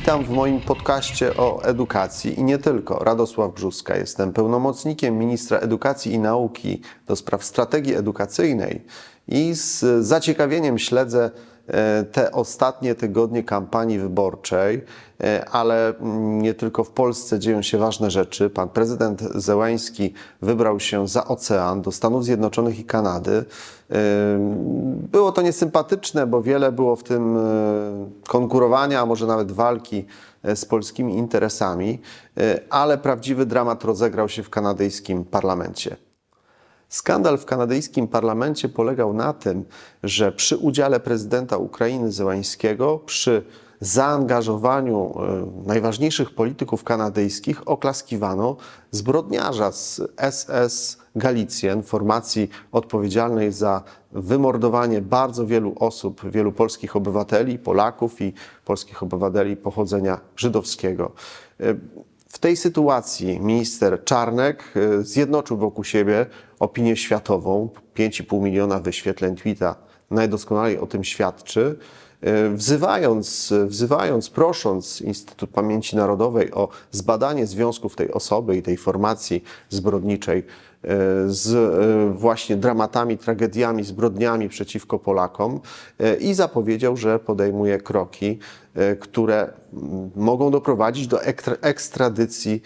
Witam w moim podcaście o edukacji i nie tylko. Radosław Brzuska. Jestem pełnomocnikiem ministra edukacji i nauki do spraw strategii edukacyjnej i z zaciekawieniem śledzę te ostatnie tygodnie kampanii wyborczej, e, ale mm, nie tylko w Polsce dzieją się ważne rzeczy. Pan prezydent Zełański wybrał się za ocean do Stanów Zjednoczonych i Kanady. Było to niesympatyczne, bo wiele było w tym e, konkurowania, a może nawet walki e, z polskimi interesami, e, ale prawdziwy dramat rozegrał się w kanadyjskim parlamencie. Skandal w kanadyjskim parlamencie polegał na tym, że przy udziale prezydenta Ukrainy Zełańskiego, przy zaangażowaniu e, najważniejszych polityków kanadyjskich oklaskiwano zbrodniarza z SS Galicjen, formacji odpowiedzialnej za wymordowanie bardzo wielu osób, wielu polskich obywateli, Polaków i polskich obywateli pochodzenia żydowskiego. W tej sytuacji minister Czarnek e, zjednoczył wokół siebie opinię światową. 5,5 miliona wyświetleń tweeta najdoskonalej o tym świadczy. E, Wzywając, wzywając, prosząc Instytut Pamięci Narodowej o zbadanie związków tej osoby i tej formacji zbrodniczej e, z e, właśnie dramatami, tragediami, zbrodniami przeciwko Polakom i zapowiedział, że podejmuje kroki, które mm, mogą doprowadzić do ekstradycji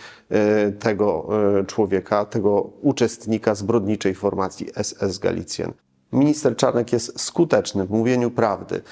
tego człowieka, tego uczestnika zbrodniczej formacji SS Galicjen. Minister Czarnek jest skuteczny w mówieniu prawdy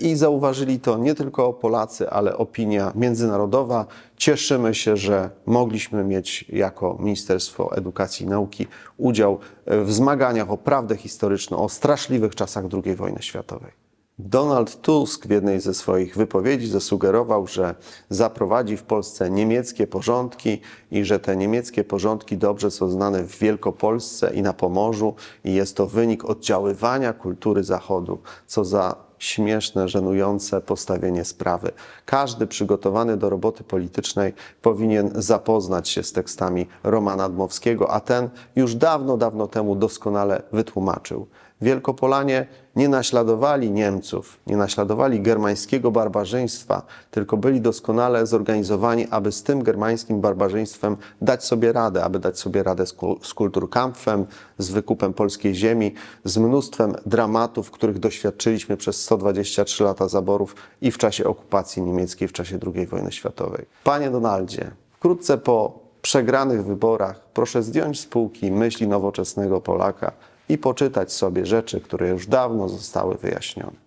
i zauważyli to nie tylko Polacy, ale opinia międzynarodowa. Cieszymy się, że mogliśmy mieć jako Ministerstwo Edukacji i Nauki udział w zmaganiach o prawdę historyczną, o straszliwych czasach II wojny światowej. Donald Tusk w jednej ze swoich wypowiedzi zasugerował, że zaprowadzi w Polsce niemieckie porządki i że te niemieckie porządki dobrze są znane w Wielkopolsce i na Pomorzu i jest to wynik oddziaływania kultury Zachodu. Co za śmieszne, żenujące postawienie sprawy. Każdy przygotowany do roboty politycznej powinien zapoznać się z tekstami Romana Dmowskiego, a ten już dawno, dawno temu doskonale wytłumaczył. Wielkopolanie nie naśladowali Niemców, nie naśladowali germańskiego barbarzyństwa, tylko byli doskonale zorganizowani, aby z tym germańskim barbarzyństwem dać sobie radę, aby dać sobie radę z, z kulturkampfem, z wykupem polskiej ziemi, z mnóstwem dramatów, których doświadczyliśmy przez 123 lata zaborów i w czasie okupacji niemieckiej, w czasie II wojny światowej. Panie Donaldzie, wkrótce po przegranych wyborach proszę zdjąć z półki myśli nowoczesnego Polaka i poczytać sobie rzeczy, które już dawno zostały wyjaśnione.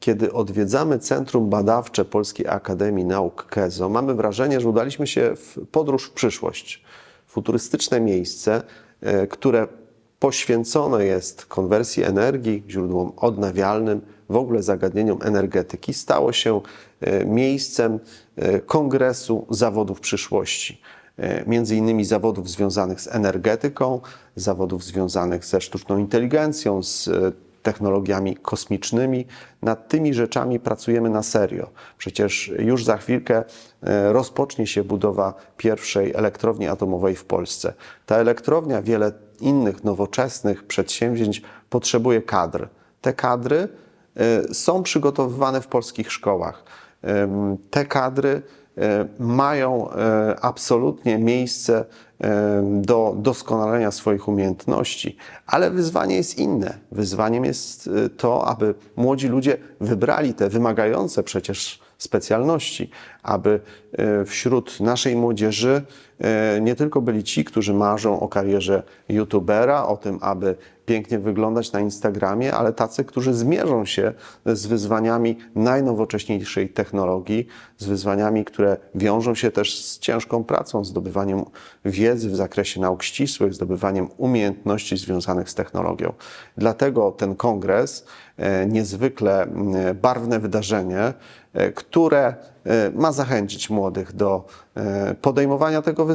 Kiedy odwiedzamy Centrum Badawcze Polskiej Akademii Nauk KEZO, mamy wrażenie, że udaliśmy się w podróż w przyszłość. Futurystyczne miejsce, e, które poświęcone jest konwersji energii, źródłom odnawialnym, w ogóle zagadnieniom energetyki, stało się e, miejscem e, kongresu zawodów przyszłości między innymi zawodów związanych z energetyką, zawodów związanych ze sztuczną inteligencją, z e, technologiami kosmicznymi. Nad tymi rzeczami pracujemy na serio. Przecież już za chwilkę e, rozpocznie się budowa pierwszej elektrowni atomowej w Polsce. Ta elektrownia, wiele innych nowoczesnych przedsięwzięć potrzebuje kadr. Te kadry e, są przygotowywane w polskich szkołach. Te kadry e, mają e, absolutnie miejsce e, do doskonalenia swoich umiejętności, ale wyzwanie jest inne. Wyzwaniem jest e, to, aby młodzi ludzie wybrali te wymagające przecież specjalności, aby e, wśród naszej młodzieży e, nie tylko byli ci, którzy marzą o karierze youtubera, o tym, aby pięknie wyglądać na Instagramie, ale tacy, którzy zmierzą się z wyzwaniami najnowocześniejszej technologii, z wyzwaniami, które wiążą się też z ciężką pracą, zdobywaniem wiedzy w zakresie nauk ścisłych, zdobywaniem umiejętności związanych z technologią. Dlatego ten kongres, e, niezwykle m, barwne wydarzenie, e, które e, ma zachęcić młodych do e, podejmowania tego wyzwania,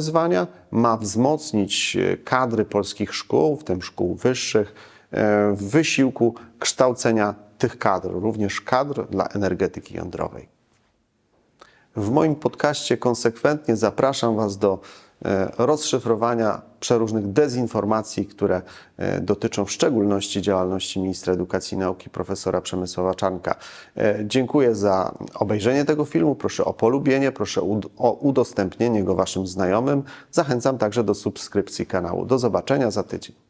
ma wzmocnić e, kadry polskich szkół, w tym szkół wyższych, e, w wysiłku kształcenia tych kadr, również kadr dla energetyki jądrowej. W moim podcaście konsekwentnie zapraszam Was do rozszyfrowania przeróżnych dezinformacji, które e, dotyczą w szczególności działalności ministra edukacji i nauki profesora Przemysława Czarnka. E, Dziękuję za obejrzenie tego filmu. Proszę o polubienie, proszę o udostępnienie go Waszym znajomym. Zachęcam także do subskrypcji kanału. Do zobaczenia za tydzień.